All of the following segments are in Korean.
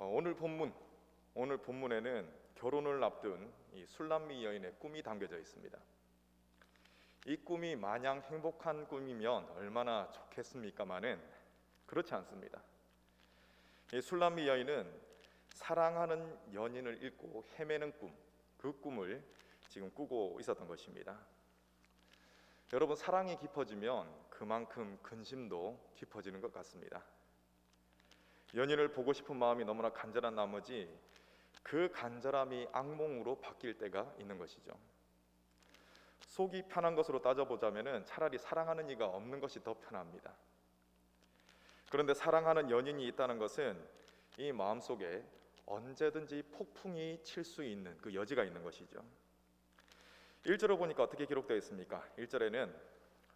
어, 오늘 본문 오늘 본문에는 결혼을 앞둔 이 술람미 여인의 꿈이 담겨져 있습니다. 이 꿈이 마냥 행복한 꿈이면 얼마나 좋겠습니까마는 그렇지 않습니다. 이 술람미 여인은 사랑하는 연인을 잃고 헤매는 꿈, 그 꿈을 지금 꾸고 있었던 것입니다. 여러분 사랑이 깊어지면 그만큼 근심도 깊어지는 것 같습니다. 연인을 보고 싶은 마음이 너무나 간절한 나머지 그 간절함이 악몽으로 바뀔 때가 있는 것이죠. 속이 편한 것으로 따져보자면은 차라리 사랑하는 이가 없는 것이 더 편합니다. 그런데 사랑하는 연인이 있다는 것은 이 마음 속에 언제든지 폭풍이 칠 수 있는 그 여지가 있는 것이죠. 1절을 보니까 어떻게 기록되어 있습니까? 1절에는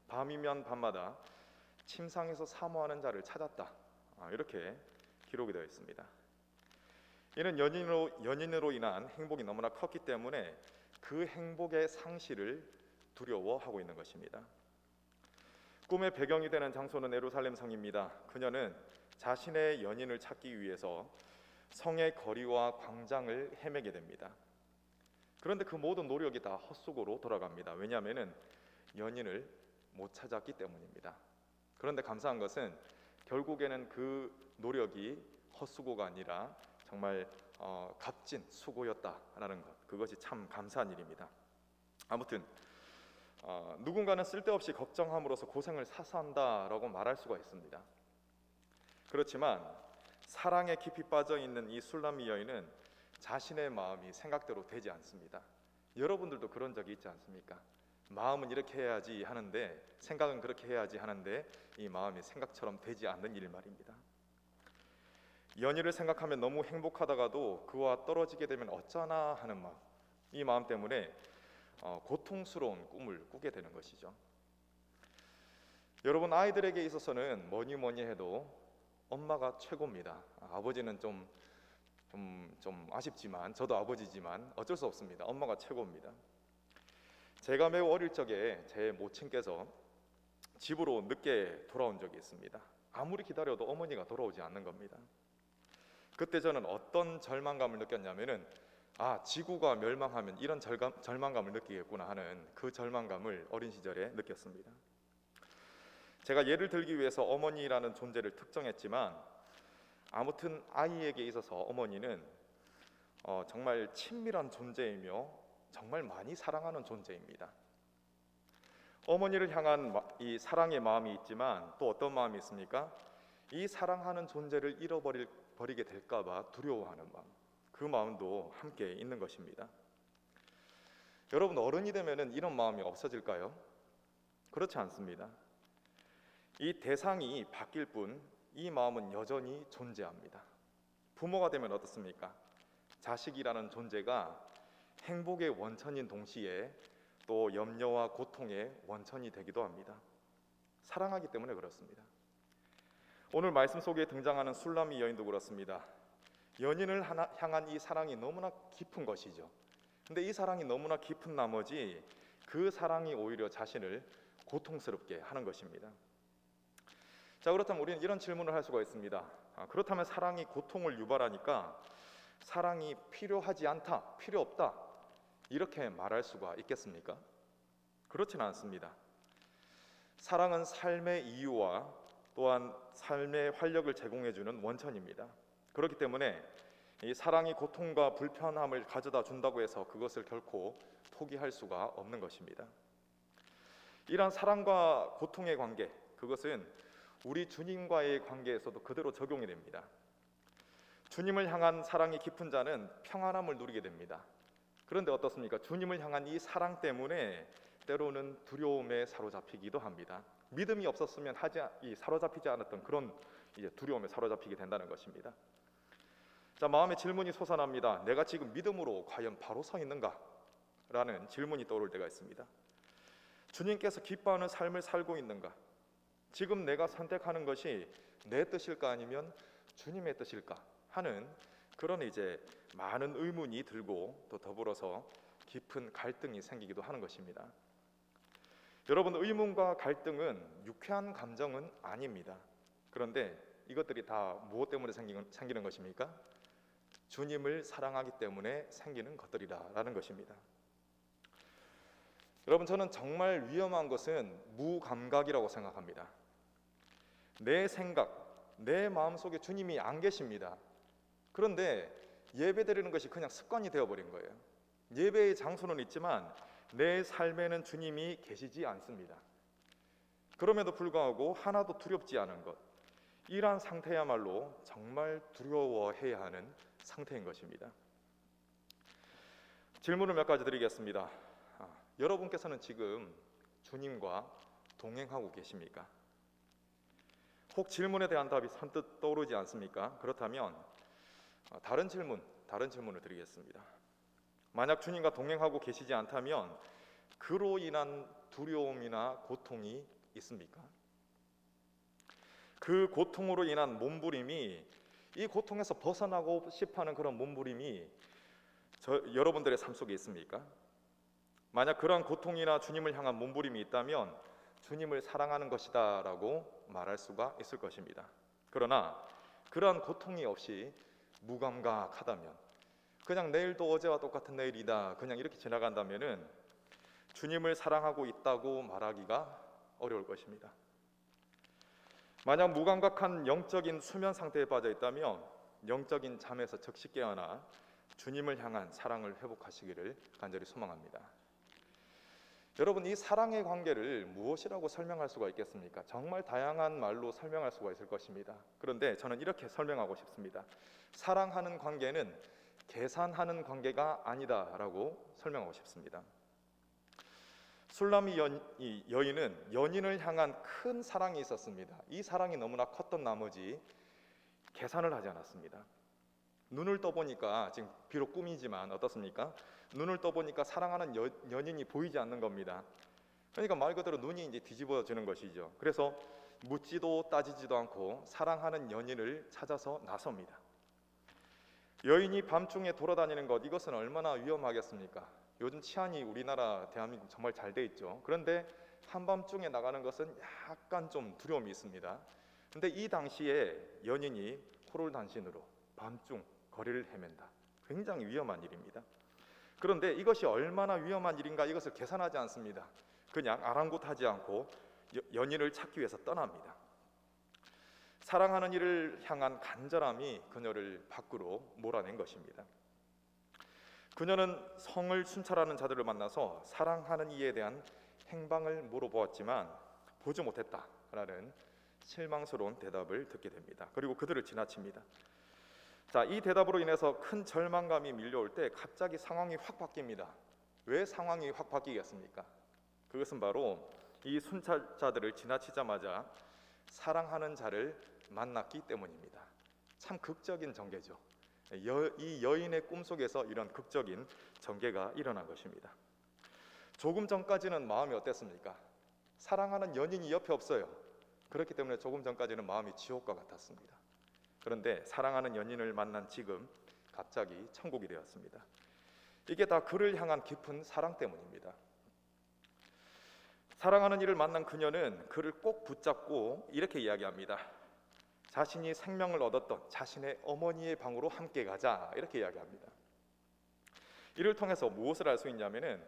밤이면 밤마다 침상에서 사모하는 자를 찾았다. 아, 이렇게 기록이 되어 있습니다. 이는 연인으로 연인으로 인한 행복이 너무나 컸기 때문에 그 행복의 상실을 두려워하고 있는 것입니다. 꿈의 배경이 되는 장소는 에루살렘 성입니다. 그녀는 자신의 연인을 찾기 위해서 성의 거리와 광장을 헤매게 됩니다. 그런데 그 모든 노력이 다 헛수고로 돌아갑니다. 왜냐하면은 연인을 못 찾았기 때문입니다. 그런데 감사한 것은 결국에는 그 노력이 헛수고가 아니라 정말 어, 값진 수고였다라는 것 그것이 참 감사한 일입니다. 아무튼 어, 누군가는 쓸데없이 걱정함으로써 고생을 사서 한다라고 말할 수가 있습니다. 그렇지만 사랑에 깊이 빠져 있는 이 술람미 여인은 자신의 마음이 생각대로 되지 않습니다. 여러분들도 그런 적이 있지 않습니까? 마음은 이렇게 해야지 하는데 생각은 그렇게 해야지 하는데 이 마음이 생각처럼 되지 않는 일 말입니다. 연희를 생각하면 너무 행복하다가도 그와 떨어지게 되면 어쩌나 하는 마음, 이 마음 때문에 어, 고통스러운 꿈을 꾸게 되는 것이죠. 여러분 아이들에게 있어서는 뭐니 뭐니 해도 엄마가 최고입니다. 아버지는 좀 좀, 좀 아쉽지만 저도 아버지지만 어쩔 수 없습니다. 엄마가 최고입니다. 제가 매우 어릴 적에 제 모친께서 집으로 늦게 돌아온 적이 있습니다. 아무리 기다려도 어머니가 돌아오지 않는 겁니다. 그때 저는 어떤 절망감을 느꼈냐면은 아 지구가 멸망하면 이런 절감, 절망감을 느끼겠구나 하는 그 절망감을 어린 시절에 느꼈습니다. 제가 예를 들기 위해서 어머니라는 존재를 특정했지만 아무튼 아이에게 있어서 어머니는 어, 정말 친밀한 존재이며 정말 많이 사랑하는 존재입니다. 어머니를 향한 이 사랑의 마음이 있지만 또 어떤 마음이 있습니까? 이 사랑하는 존재를 잃어버릴 버리게 될까봐 두려워하는 마음, 그 마음도 함께 있는 것입니다. 여러분 어른이 되면은 이런 마음이 없어질까요? 그렇지 않습니다. 이 대상이 바뀔 뿐 이 마음은 여전히 존재합니다. 부모가 되면 어떻습니까? 자식이라는 존재가 행복의 원천인 동시에 또 염려와 고통의 원천이 되기도 합니다. 사랑하기 때문에 그렇습니다. 오늘 말씀 속에 등장하는 술람이 여인도 그렇습니다. 연인을 향한 이 사랑이 너무나 깊은 것이죠. 근데 이 사랑이 너무나 깊은 나머지 그 사랑이 오히려 자신을 고통스럽게 하는 것입니다. 자 그렇다면 우리는 이런 질문을 할 수가 있습니다. 아, 그렇다면 사랑이 고통을 유발하니까 사랑이 필요하지 않다, 필요 없다 이렇게 말할 수가 있겠습니까? 그렇지는 않습니다. 사랑은 삶의 이유와 또한 삶의 활력을 제공해주는 원천입니다. 그렇기 때문에 이 사랑이 고통과 불편함을 가져다 준다고 해서 그것을 결코 포기할 수가 없는 것입니다. 이러한 사랑과 고통의 관계, 그것은 우리 주님과의 관계에서도 그대로 적용이 됩니다. 주님을 향한 사랑이 깊은 자는 평안함을 누리게 됩니다. 그런데 어떻습니까? 주님을 향한 이 사랑 때문에 때로는 두려움에 사로잡히기도 합니다. 믿음이 없었으면 하지 이 사로잡히지 않았던 그런 이제 두려움에 사로잡히게 된다는 것입니다. 자 마음의 질문이 솟아납니다. 내가 지금 믿음으로 과연 바로 서 있는가? 라는 질문이 떠오를 때가 있습니다. 주님께서 기뻐하는 삶을 살고 있는가? 지금 내가 선택하는 것이 내 뜻일까 아니면 주님의 뜻일까 하는 그런 이제 많은 의문이 들고 또 더불어서 깊은 갈등이 생기기도 하는 것입니다. 여러분 의문과 갈등은 유쾌한 감정은 아닙니다. 그런데 이것들이 다 무엇 때문에 생기는, 것입니까? 주님을 사랑하기 때문에 생기는 것들이라라는 것입니다. 여러분 저는 정말 위험한 것은 무감각이라고 생각합니다. 내 생각, 내 마음 속에 주님이 안 계십니다. 그런데 예배드리는 것이 그냥 습관이 되어 버린 거예요. 예배의 장소는 있지만 내 삶에는 주님이 계시지 않습니다. 그럼에도 불구하고 하나도 두렵지 않은 것. 이러한 상태야말로 정말 두려워해야 하는 상태인 것입니다. 질문을 몇 가지 드리겠습니다. 아, 여러분께서는 지금 주님과 동행하고 계십니까? 혹 질문에 대한 답이 선뜻 떠오르지 않습니까? 그렇다면 아, 다른 질문, 다른 질문을 드리겠습니다. 만약 주님과 동행하고 계시지 않다면 그로 인한 두려움이나 고통이 있습니까? 그 고통으로 인한 몸부림이 이 고통에서 벗어나고 싶어하는 그런 몸부림이 저, 여러분들의 삶 속에 있습니까? 만약 그러한 고통이나 주님을 향한 몸부림이 있다면 주님을 사랑하는 것이다라고 말할 수가 있을 것입니다. 그러나 그러한 고통이 없이 무감각하다면 그냥 내일도 어제와 똑같은 내일이다 그냥 이렇게 지나간다면은 주님을 사랑하고 있다고 말하기가 어려울 것입니다. 만약 무감각한 영적인 수면 상태에 빠져 있다면 영적인 잠에서 즉시 깨어나 주님을 향한 사랑을 회복하시기를 간절히 소망합니다. 여러분 이 사랑의 관계를 무엇이라고 설명할 수가 있겠습니까? 정말 다양한 말로 설명할 수가 있을 것입니다. 그런데 저는 이렇게 설명하고 싶습니다. 사랑하는 관계는 계산하는 관계가 아니다라고 설명하고 싶습니다. 술람이 여인은 연인을 향한 큰 사랑이 있었습니다. 이 사랑이 너무나 컸던 나머지 계산을 하지 않았습니다. 눈을 떠보니까 지금 비록 꿈이지만 어떻습니까? 눈을 떠보니까 사랑하는 여, 연인이 보이지 않는 겁니다. 그러니까 말 그대로 눈이 이제 뒤집어지는 것이죠. 그래서 묻지도 따지지도 않고 사랑하는 연인을 찾아서 나섭니다. 여인이 밤중에 돌아다니는 것 이것은 얼마나 위험하겠습니까? 요즘 치안이 우리나라 대한민국 정말 잘 돼 있죠. 그런데 한밤중에 나가는 것은 약간 좀 두려움이 있습니다. 근데 이 당시에 연인이 코를 단신으로 밤중 거리를 헤맨다. 굉장히 위험한 일입니다. 그런데 이것이 얼마나 위험한 일인가 이것을 계산하지 않습니다. 그냥 아랑곳하지 않고 연인을 찾기 위해서 떠납니다. 사랑하는 이를 향한 간절함이 그녀를 밖으로 몰아낸 것입니다. 그녀는 성을 순찰하는 자들을 만나서 사랑하는 이에 대한 행방을 물어보았지만 보지 못했다라는 실망스러운 대답을 듣게 됩니다. 그리고 그들을 지나칩니다. 자, 이 대답으로 인해서 큰 절망감이 밀려올 때 갑자기 상황이 확 바뀝니다. 왜 상황이 확 바뀌겠습니까? 그것은 바로 이 순찰자들을 지나치자마자 사랑하는 자를 만났기 때문입니다. 참 극적인 전개죠. 여, 이 여인의 꿈속에서 이런 극적인 전개가 일어난 것입니다. 조금 전까지는 마음이 어땠습니까? 사랑하는 연인이 옆에 없어요. 그렇기 때문에 조금 전까지는 마음이 지옥과 같았습니다. 그런데 사랑하는 연인을 만난 지금 갑자기 천국이 되었습니다. 이게 다 그를 향한 깊은 사랑 때문입니다. 사랑하는 이를 만난 그녀는 그를 꼭 붙잡고 이렇게 이야기합니다. 자신이 생명을 얻었던 자신의 어머니의 방으로 함께 가자 이렇게 이야기합니다. 이를 통해서 무엇을 알 수 있냐면은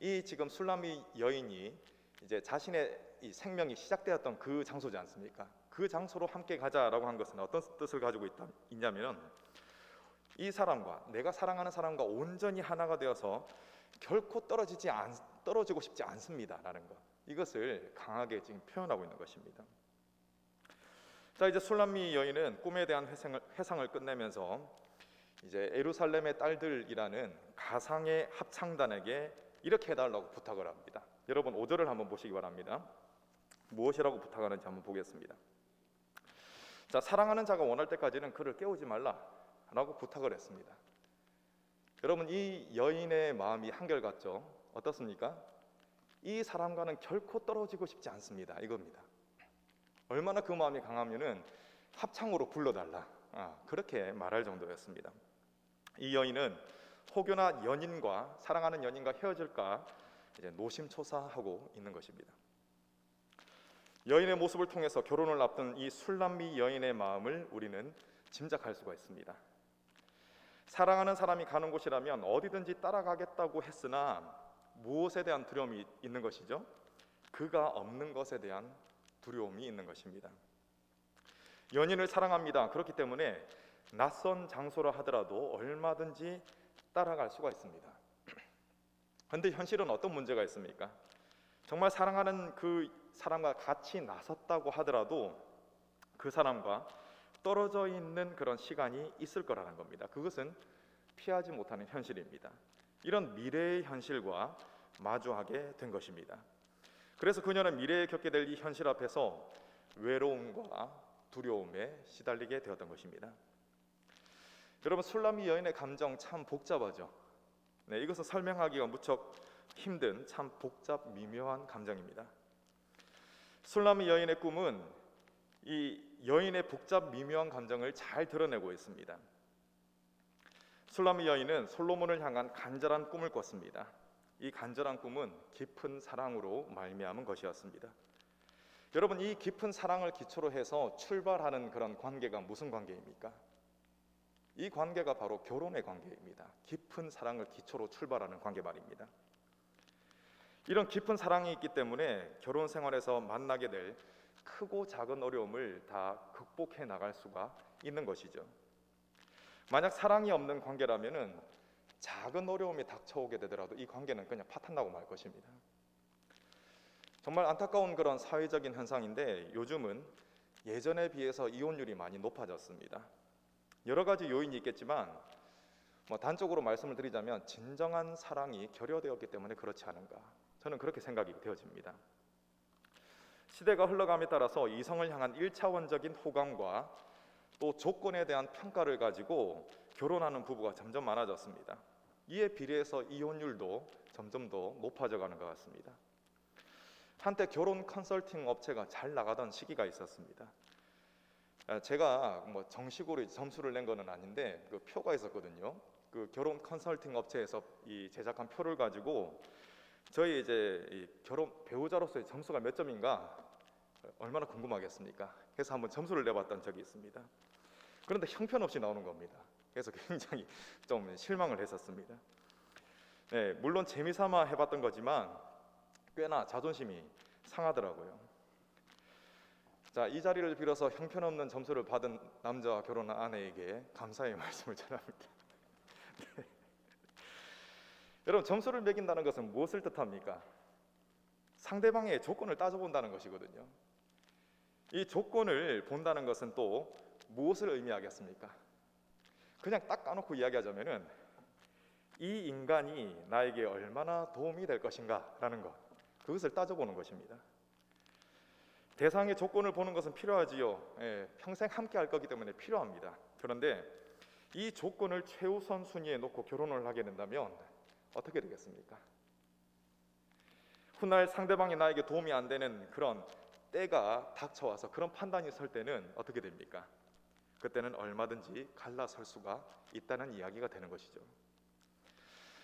이 지금 술람이 여인이 이제 자신의 이 생명이 시작되었던 그 장소지 않습니까? 그 장소로 함께 가자라고 한 것은 어떤 뜻을 가지고 있다, 있냐면은 이 사람과 내가 사랑하는 사람과 온전히 하나가 되어서 결코 떨어지지 않, 떨어지고 싶지 않습니다라는 것 이것을 강하게 지금 표현하고 있는 것입니다. 자 이제 술람미 여인은 꿈에 대한 회상을, 회상을 끝내면서 이제 에루살렘의 딸들이라는 가상의 합창단에게 이렇게 해달라고 부탁을 합니다. 여러분 5절을 한번 보시기 바랍니다. 무엇이라고 부탁하는지 한번 보겠습니다. 자 사랑하는 자가 원할 때까지는 그를 깨우지 말라라고 부탁을 했습니다. 여러분 이 여인의 마음이 한결같죠? 어떻습니까? 이 사람과는 결코 떨어지고 싶지 않습니다. 이겁니다. 얼마나 그 마음이 강하면은 합창으로 불러달라 아, 그렇게 말할 정도였습니다. 이 여인은 혹여나 연인과 사랑하는 연인과 헤어질까 이제 노심초사하고 있는 것입니다. 여인의 모습을 통해서 결혼을 앞둔 이 술람미 여인의 마음을 우리는 짐작할 수가 있습니다. 사랑하는 사람이 가는 곳이라면 어디든지 따라가겠다고 했으나 무엇에 대한 두려움이 있는 것이죠? 그가 없는 것에 대한 두려움이 있는 것입니다. 연인을 사랑합니다. 그렇기 때문에 낯선 장소라 하더라도 얼마든지 따라갈 수가 있습니다. 그런데 현실은 어떤 문제가 있습니까? 정말 사랑하는 그 사람과 같이 나섰다고 하더라도 그 사람과 떨어져 있는 그런 시간이 있을 거라는 겁니다. 그것은 피하지 못하는 현실입니다. 이런 미래의 현실과 마주하게 된 것입니다. 그래서 그녀는 미래에 겪게 될 이 현실 앞에서 외로움과 두려움에 시달리게 되었던 것입니다. 여러분 술람이 여인의 감정 참 복잡하죠. 네, 이것은 설명하기가 무척 힘든 참 복잡 미묘한 감정입니다. 술람이 여인의 꿈은 이 여인의 복잡 미묘한 감정을 잘 드러내고 있습니다. 술람이 여인은 솔로몬을 향한 간절한 꿈을 꿨습니다. 이 간절한 꿈은 깊은 사랑으로 말미암은 것이었습니다. 여러분 이 깊은 사랑을 기초로 해서 출발하는 그런 관계가 무슨 관계입니까? 이 관계가 바로 결혼의 관계입니다. 깊은 사랑을 기초로 출발하는 관계 말입니다. 이런 깊은 사랑이 있기 때문에 결혼 생활에서 만나게 될 크고 작은 어려움을 다 극복해 나갈 수가 있는 것이죠. 만약 사랑이 없는 관계라면은 작은 어려움이 닥쳐오게 되더라도 이 관계는 그냥 파탄나고 말 것입니다. 정말 안타까운 그런 사회적인 현상인데 요즘은 예전에 비해서 이혼율이 많이 높아졌습니다. 여러 가지 요인이 있겠지만 뭐 단적으로 말씀을 드리자면 진정한 사랑이 결여되었기 때문에 그렇지 않은가 저는 그렇게 생각이 되어집니다. 시대가 흘러감에 따라서 이성을 향한 일차원적인 호감과 또 조건에 대한 평가를 가지고 결혼하는 부부가 점점 많아졌습니다. 이에 비례해서 이혼율도 점점 더 높아져 가는 것 같습니다. 한때 결혼 컨설팅 업체가 잘 나가던 시기가 있었습니다. 아, 제가 뭐 정식으로 점수를 낸 거는 아닌데 그 표가 있었거든요. 그 결혼 컨설팅 업체에서 이 제작한 표를 가지고 저희 이제 이 결혼 배우자로서의 점수가 몇 점인가 얼마나 궁금하겠습니까? 그래서 한번 점수를 내봤던 적이 있습니다. 그런데 형편없이 나오는 겁니다. 그래서 굉장히 좀 실망을 했었습니다. 네, 물론 재미삼아 해봤던 거지만 꽤나 자존심이 상하더라고요. 자, 이 자리를 빌어서 형편없는 점수를 받은 남자와 결혼한 아내에게 감사의 말씀을 전합니다. 네. 여러분, 점수를 매긴다는 것은 무엇을 뜻합니까? 상대방의 조건을 따져본다는 것이거든요. 이 조건을 본다는 것은 또 무엇을 의미하겠습니까? 그냥 딱 까놓고 이야기하자면은 이 인간이 나에게 얼마나 도움이 될 것인가라는 것 그것을 따져보는 것입니다. 대상의 조건을 보는 것은 필요하지요. 예, 평생 함께 할 거기 때문에 필요합니다. 그런데 이 조건을 최우선 순위에 놓고 결혼을 하게 된다면 어떻게 되겠습니까? 훗날 상대방이 나에게 도움이 안 되는 그런 때가 닥쳐와서 그런 판단이 설 때는 어떻게 됩니까? 그때는 얼마든지 갈라설 수가 있다는 이야기가 되는 것이죠.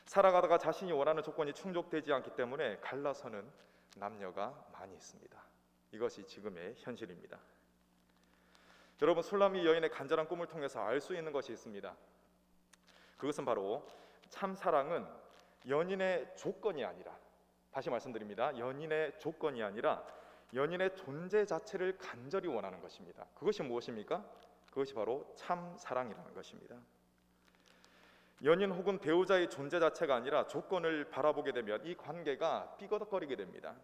살아가다가 자신이 원하는 조건이 충족되지 않기 때문에 갈라서는 남녀가 많이 있습니다. 이것이 지금의 현실입니다. 여러분 술람이 여인의 간절한 꿈을 통해서 알 수 있는 것이 있습니다. 그것은 바로 참 사랑은 연인의 조건이 아니라 다시 말씀드립니다. 연인의 조건이 아니라 연인의 존재 자체를 간절히 원하는 것입니다. 그것이 무엇입니까? 그것이 바로 참 사랑이라는 것입니다. 연인 혹은 배우자의 존재 자체가 아니라 조건을 바라보게 되면 이 관계가 삐거덕거리게 됩니다.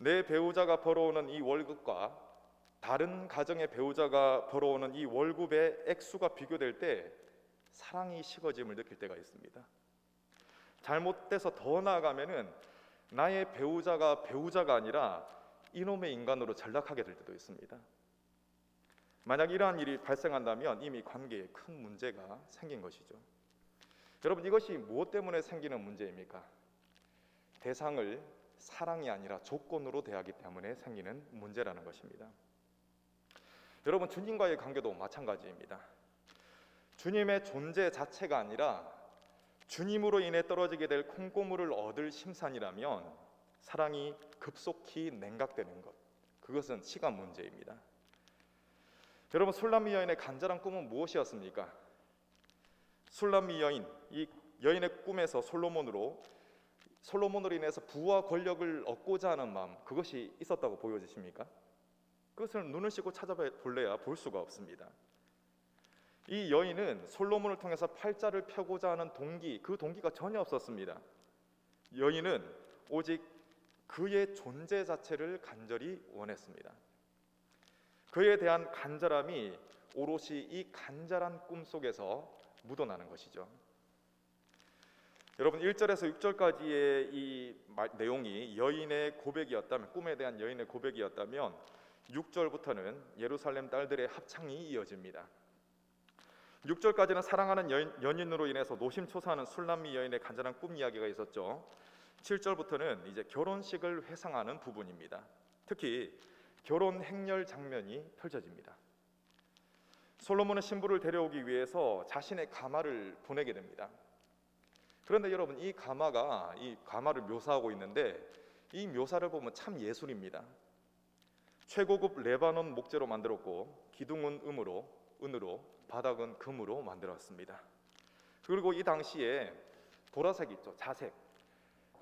내 배우자가 벌어오는 이 월급과 다른 가정의 배우자가 벌어오는 이 월급의 액수가 비교될 때 사랑이 식어짐을 느낄 때가 있습니다. 잘못돼서 더 나아가면은 나의 배우자가 배우자가 아니라 이놈의 인간으로 전락하게 될 때도 있습니다. 만약 이러한 일이 발생한다면 이미 관계에 큰 문제가 생긴 것이죠. 여러분 이것이 무엇 때문에 생기는 문제입니까? 대상을 사랑이 아니라 조건으로 대하기 때문에 생기는 문제라는 것입니다. 여러분 주님과의 관계도 마찬가지입니다. 주님의 존재 자체가 아니라 주님으로 인해 떨어지게 될 콩고물을 얻을 심산이라면 사랑이 급속히 냉각되는 것 그것은 시간 문제입니다. 여러분 술람미 여인의 간절한 꿈은 무엇이었습니까? 술람미 여인 이 여인의 꿈에서 솔로몬으로 솔로몬으로 인해서 부와 권력을 얻고자 하는 마음 그것이 있었다고 보여지십니까? 그것을 눈을 씻고 찾아볼래야 볼 수가 없습니다. 이 여인은 솔로몬을 통해서 팔자를 펴고자 하는 동기 그 동기가 전혀 없었습니다. 여인은 오직 그의 존재 자체를 간절히 원했습니다. 그에 대한 간절함이 오롯이 이 간절한 꿈 속에서 묻어나는 것이죠. 여러분 1절에서 6절까지의 이 말- 내용이 여인의 고백이었다면 꿈에 대한 여인의 고백이었다면 6절부터는 예루살렘 딸들의 합창이 이어집니다. 6절까지는 사랑하는 여인, 연인으로 인해서 노심초사하는 술람미 여인의 간절한 꿈 이야기가 있었죠. 7절부터는 이제 결혼식을 회상하는 부분입니다. 특히 결혼 행렬 장면이 펼쳐집니다. 솔로몬은 신부를 데려오기 위해서 자신의 가마를 보내게 됩니다. 그런데 여러분 이 가마가 이 가마를 묘사하고 있는데 이 묘사를 보면 참 예술입니다. 최고급 레바논 목재로 만들었고 기둥은 음으로 은으로 바닥은 금으로 만들었습니다. 그리고 이 당시에 보라색 있죠 자색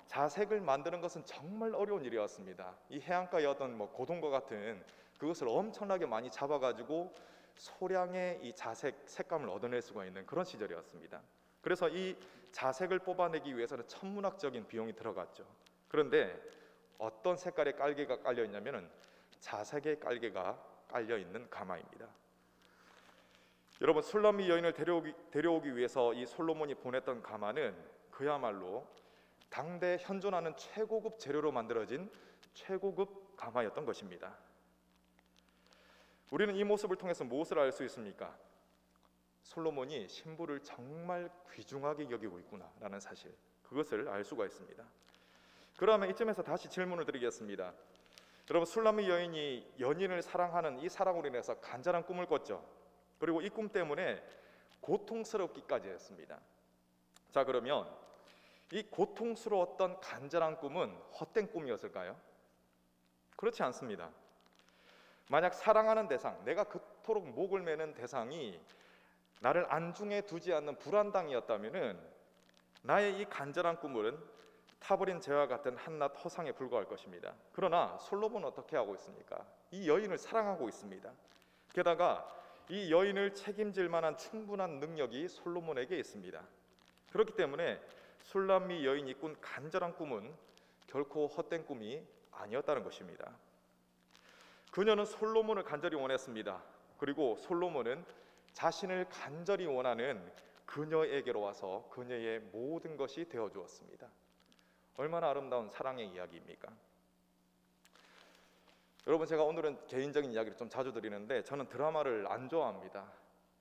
자색을 만드는 것은 정말 어려운 일이었습니다. 이 해안가의 어떤 뭐 고동과 같은 그것을 엄청나게 많이 잡아가지고 소량의 이 자색 색감을 얻어낼 수가 있는 그런 시절이었습니다. 그래서 이 자색을 뽑아내기 위해서는 천문학적인 비용이 들어갔죠. 그런데 어떤 색깔의 깔개가 깔려 있냐면은 자색의 깔개가 깔려 있는 가마입니다. 여러분 술람미 여인을 데려오기, 데려오기 위해서 이 솔로몬이 보냈던 가마는 그야말로 당대 현존하는 최고급 재료로 만들어진 최고급 가마였던 것입니다. 우리는 이 모습을 통해서 무엇을 알 수 있습니까? 솔로몬이 신부를 정말 귀중하게 여기고 있구나라는 사실 그것을 알 수가 있습니다. 그러면 이쯤에서 다시 질문을 드리겠습니다. 여러분 술람미 여인이 연인을 사랑하는 이 사랑으로 인해서 간절한 꿈을 꿨죠. 그리고 이 꿈 때문에 고통스럽기까지 했습니다. 자 그러면 이 고통스러웠던 간절한 꿈은 헛된 꿈이었을까요? 그렇지 않습니다. 만약 사랑하는 대상, 내가 그토록 목을 매는 대상이 나를 안중에 두지 않는 불안당이었다면은 나의 이 간절한 꿈은 타버린 재와 같은 한낱 허상에 불과할 것입니다. 그러나 솔로몬은 어떻게 하고 있습니까? 이 여인을 사랑하고 있습니다. 게다가 이 여인을 책임질 만한 충분한 능력이 솔로몬에게 있습니다. 그렇기 때문에 술람미 여인이 꾼 간절한 꿈은 결코 헛된 꿈이 아니었다는 것입니다. 그녀는 솔로몬을 간절히 원했습니다. 그리고 솔로몬은 자신을 간절히 원하는 그녀에게로 와서 그녀의 모든 것이 되어 주었습니다. 얼마나 아름다운 사랑의 이야기입니까? 여러분 제가 오늘은 개인적인 이야기를 좀 자주 드리는데 저는 드라마를 안 좋아합니다.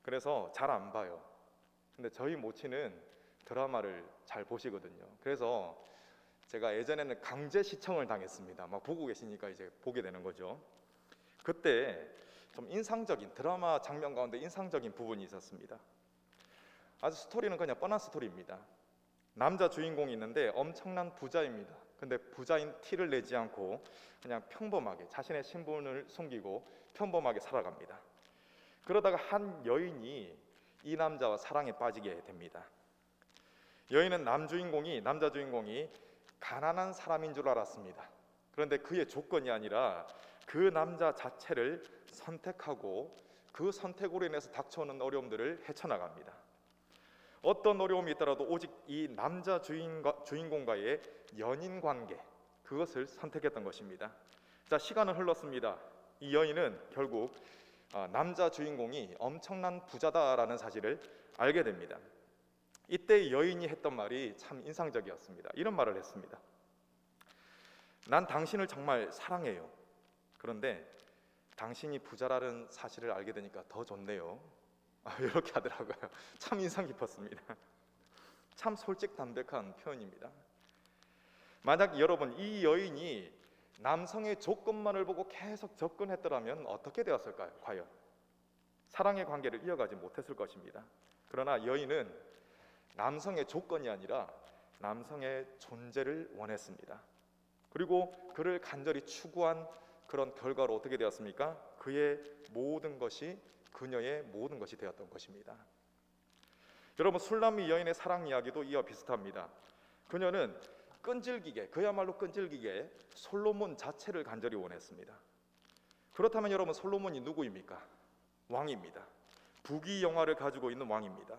그래서 잘 안 봐요. 근데 저희 모친은 드라마를 잘 보시거든요. 그래서 제가 예전에는 강제 시청을 당했습니다. 막 보고 계시니까 이제 보게 되는 거죠. 그때 좀 인상적인 드라마 장면 가운데 인상적인 부분이 있었습니다. 아주 스토리는 그냥 뻔한 스토리입니다. 남자 주인공이 있는데 엄청난 부자입니다. 근데 부자인 티를 내지 않고 그냥 평범하게 자신의 신분을 숨기고 평범하게 살아갑니다. 그러다가 한 여인이 이 남자와 사랑에 빠지게 됩니다. 여인은 남주인공이 남자 주인공이 가난한 사람인 줄 알았습니다. 그런데 그의 조건이 아니라 그 남자 자체를 선택하고 그 선택으로 인해서 닥쳐오는 어려움들을 헤쳐나갑니다. 어떤 어려움이 있더라도 오직 이 남자 주인과, 주인공과의 연인 관계 그것을 선택했던 것입니다. 자 시간은 흘렀습니다. 이 여인은 결국 아, 남자 주인공이 엄청난 부자다라는 사실을 알게 됩니다. 이때 여인이 했던 말이 참 인상적이었습니다. 이런 말을 했습니다. 난 당신을 정말 사랑해요. 그런데 당신이 부자라는 사실을 알게 되니까 더 좋네요. 아, 이렇게 하더라고요. 참 인상 깊었습니다. 참 솔직 담백한 표현입니다. 만약 여러분 이 여인이 남성의 조건만을 보고 계속 접근했더라면 어떻게 되었을까요? 과연 사랑의 관계를 이어가지 못했을 것입니다. 그러나 여인은 남성의 조건이 아니라 남성의 존재를 원했습니다. 그리고 그를 간절히 추구한 그런 결과로 어떻게 되었습니까? 그의 모든 것이 그녀의 모든 것이 되었던 것입니다. 여러분 술람미 여인의 사랑 이야기도 이와 비슷합니다. 그녀는 끈질기게 그야말로 끈질기게 솔로몬 자체를 간절히 원했습니다. 그렇다면 여러분 솔로몬이 누구입니까? 왕입니다. 부귀 영화를 가지고 있는 왕입니다.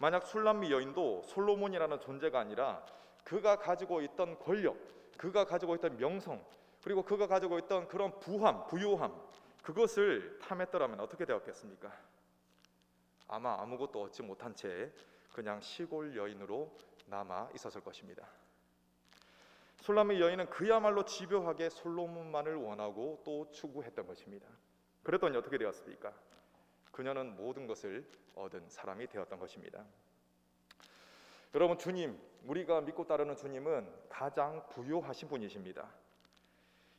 만약 술람미 여인도 솔로몬이라는 존재가 아니라 그가 가지고 있던 권력, 그가 가지고 있던 명성, 그리고 그가 가지고 있던 그런 부함, 부요함, 그것을 탐했더라면 어떻게 되었겠습니까? 아마 아무것도 얻지 못한 채 그냥 시골 여인으로 남아 있었을 것입니다. 솔람의 여인은 그야말로 집요하게 솔로몬만을 원하고 또 추구했던 것입니다. 그랬더니 어떻게 되었습니까? 그녀는 모든 것을 얻은 사람이 되었던 것입니다. 여러분 주님, 우리가 믿고 따르는 주님은 가장 부요하신 분이십니다.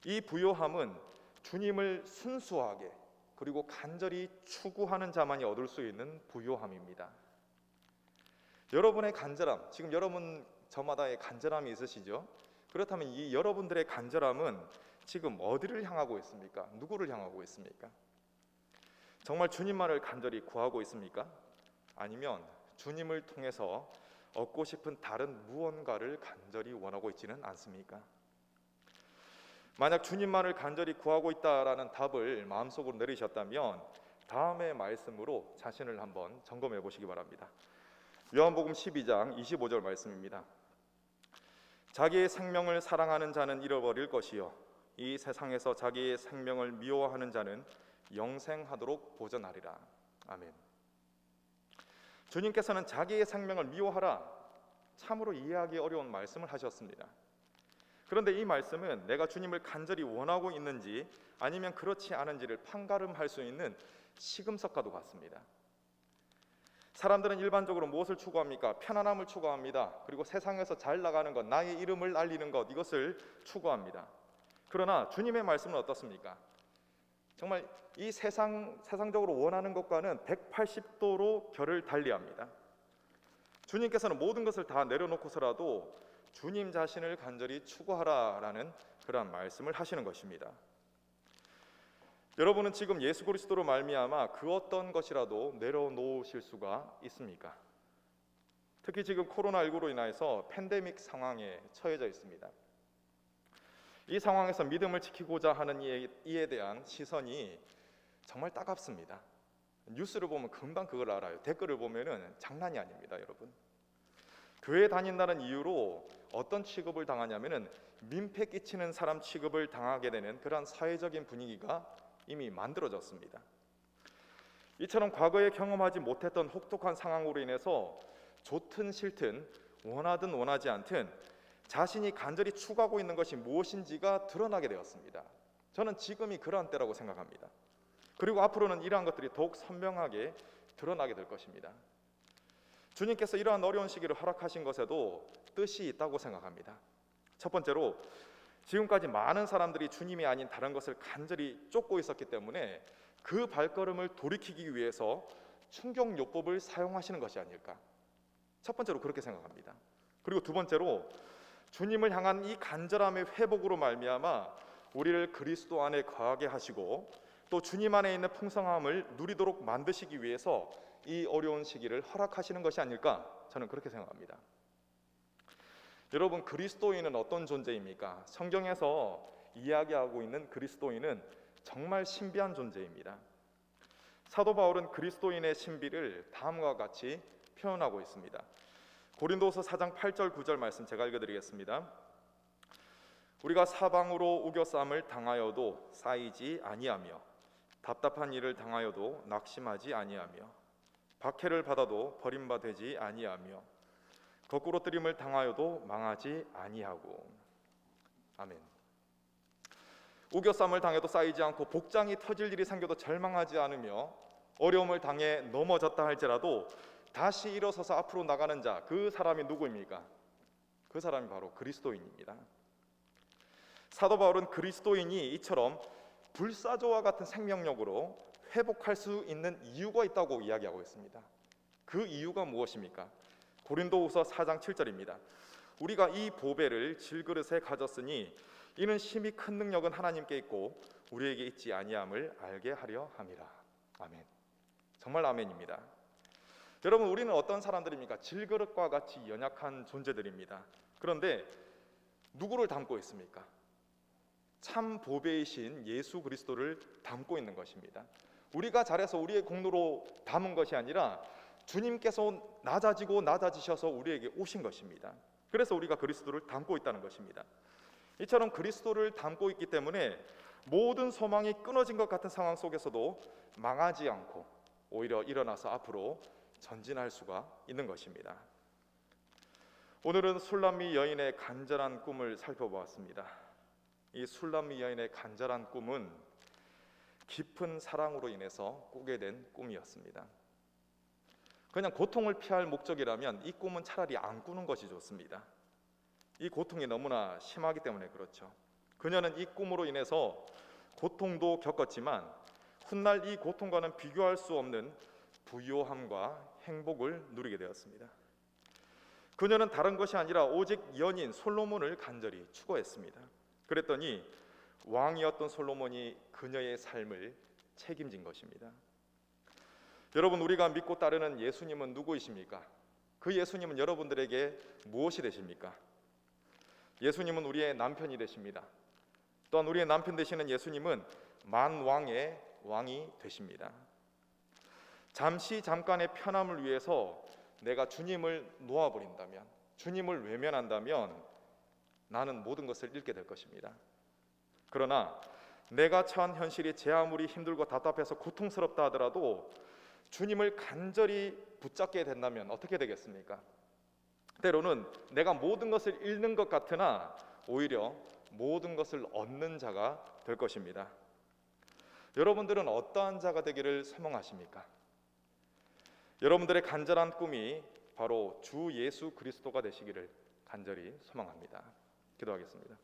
이 부요함은 주님을 순수하게 그리고 간절히 추구하는 자만이 얻을 수 있는 부요함입니다. 여러분의 간절함, 지금 여러분 저마다의 간절함이 있으시죠? 그렇다면 이 여러분들의 간절함은 지금 어디를 향하고 있습니까? 누구를 향하고 있습니까? 정말 주님만을 간절히 구하고 있습니까? 아니면 주님을 통해서 얻고 싶은 다른 무언가를 간절히 원하고 있지는 않습니까? 만약 주님만을 간절히 구하고 있다라는 답을 마음속으로 내리셨다면 다음의 말씀으로 자신을 한번 점검해 보시기 바랍니다. 요한복음 12장 25절 말씀입니다. 자기의 생명을 사랑하는 자는 잃어버릴 것이요 이 세상에서 자기의 생명을 미워하는 자는 영생하도록 보전하리라. 아멘. 주님께서는 자기의 생명을 미워하라 참으로 이해하기 어려운 말씀을 하셨습니다. 그런데 이 말씀은 내가 주님을 간절히 원하고 있는지 아니면 그렇지 않은지를 판가름할 수 있는 시금석과도 같습니다. 사람들은 일반적으로 무엇을 추구합니까? 편안함을 추구합니다. 그리고 세상에서 잘 나가는 것, 나의 이름을 알리는 것 이것을 추구합니다. 그러나 주님의 말씀은 어떻습니까? 정말 이 세상 세상적으로 원하는 것과는 180도로 결을 달리합니다. 주님께서는 모든 것을 다 내려놓고서라도 주님 자신을 간절히 추구하라라는 그러한 말씀을 하시는 것입니다. 여러분은 지금 예수 그리스도로 말미암아 그 어떤 것이라도 내려놓으실 수가 있습니까? 특히 지금 코로나19로 인해서 팬데믹 상황에 처해져 있습니다. 이 상황에서 믿음을 지키고자 하는 이에, 이에 대한 시선이 정말 따갑습니다. 뉴스를 보면 금방 그걸 알아요. 댓글을 보면은 장난이 아닙니다, 여러분. 교회 다닌다는 이유로 어떤 취급을 당하냐면은 민폐 끼치는 사람 취급을 당하게 되는 그러한 사회적인 분위기가 이미 만들어졌습니다. 이처럼 과거에 경험하지 못했던 혹독한 상황으로 인해서 좋든 싫든 원하든 원하지 않든 자신이 간절히 추구하고 있는 것이 무엇인지가 드러나게 되었습니다. 저는 지금이 그러한 때라고 생각합니다. 그리고 앞으로는 이러한 것들이 더욱 선명하게 드러나게 될 것입니다. 주님께서 이러한 어려운 시기를 허락하신 것에도 뜻이 있다고 생각합니다. 첫 번째로 지금까지 많은 사람들이 주님이 아닌 다른 것을 간절히 쫓고 있었기 때문에 그 발걸음을 돌이키기 위해서 충격요법을 사용하시는 것이 아닐까. 첫 번째로 그렇게 생각합니다. 그리고 두 번째로 주님을 향한 이 간절함의 회복으로 말미암아 우리를 그리스도 안에 거하게 하시고 또 주님 안에 있는 풍성함을 누리도록 만드시기 위해서 이 어려운 시기를 허락하시는 것이 아닐까 저는 그렇게 생각합니다. 여러분 그리스도인은 어떤 존재입니까? 성경에서 이야기하고 있는 그리스도인은 정말 신비한 존재입니다. 사도 바울은 그리스도인의 신비를 다음과 같이 표현하고 있습니다. 고린도서 4장 8절 9절 말씀 제가 읽어 드리겠습니다. 우리가 사방으로 우겨쌈을 당하여도 쌓이지 아니하며 답답한 일을 당하여도 낙심하지 아니하며 박해를 받아도 버림받지 아니하며 거꾸로 뜨림을 당하여도 망하지 아니하고 아멘. 우겨쌈을 당해도 쌓이지 않고 복장이 터질 일이 생겨도 절망하지 않으며 어려움을 당해 넘어졌다 할지라도 다시 일어서서 앞으로 나가는 자 그 사람이 누구입니까? 그 사람이 바로 그리스도인입니다. 사도 바울은 그리스도인이 이처럼 불사조와 같은 생명력으로 회복할 수 있는 이유가 있다고 이야기하고 있습니다. 그 이유가 무엇입니까? 고린도후서 4장 7절입니다. 우리가 이 보배를 질그릇에 가졌으니 이는 심히 큰 능력은 하나님께 있고 우리에게 있지 아니함을 알게 하려 함이라. 아멘. 정말 아멘입니다. 여러분 우리는 어떤 사람들입니까? 질그릇과 같이 연약한 존재들입니다. 그런데 누구를 담고 있습니까? 참 보배이신 예수 그리스도를 담고 있는 것입니다. 우리가 잘해서 우리의 공로로 담은 것이 아니라 주님께서 낮아지고 낮아지셔서 우리에게 오신 것입니다. 그래서 우리가 그리스도를 담고 있다는 것입니다. 이처럼 그리스도를 담고 있기 때문에 모든 소망이 끊어진 것 같은 상황 속에서도 망하지 않고 오히려 일어나서 앞으로 전진할 수가 있는 것입니다. 오늘은 술람미 여인의 간절한 꿈을 살펴보았습니다. 이 술람미 여인의 간절한 꿈은 깊은 사랑으로 인해서 꾸게 된 꿈이었습니다. 그냥 고통을 피할 목적이라면 이 꿈은 차라리 안 꾸는 것이 좋습니다. 이 고통이 너무나 심하기 때문에 그렇죠. 그녀는 이 꿈으로 인해서 고통도 겪었지만 훗날 이 고통과는 비교할 수 없는 부요함과 행복을 누리게 되었습니다. 그녀는 다른 것이 아니라 오직 연인 솔로몬을 간절히 추구했습니다. 그랬더니 왕이었던 솔로몬이 그녀의 삶을 책임진 것입니다. 여러분 우리가 믿고 따르는 예수님은 누구이십니까? 그 예수님은 여러분들에게 무엇이 되십니까? 예수님은 우리의 남편이 되십니다. 또한 우리의 남편 되시는 예수님은 만 왕의 왕이 되십니다. 잠시 잠깐의 편함을 위해서 내가 주님을 놓아버린다면, 주님을 외면한다면 나는 모든 것을 잃게 될 것입니다. 그러나 내가 처한 현실이 제 아무리 힘들고 답답해서 고통스럽다 하더라도 주님을 간절히 붙잡게 된다면 어떻게 되겠습니까? 때로는 내가 모든 것을 잃는 것 같으나 오히려 모든 것을 얻는 자가 될 것입니다. 여러분들은 어떠한 자가 되기를 소망하십니까? 여러분들의 간절한 꿈이 바로 주 예수 그리스도가 되시기를 간절히 소망합니다. 기도하겠습니다.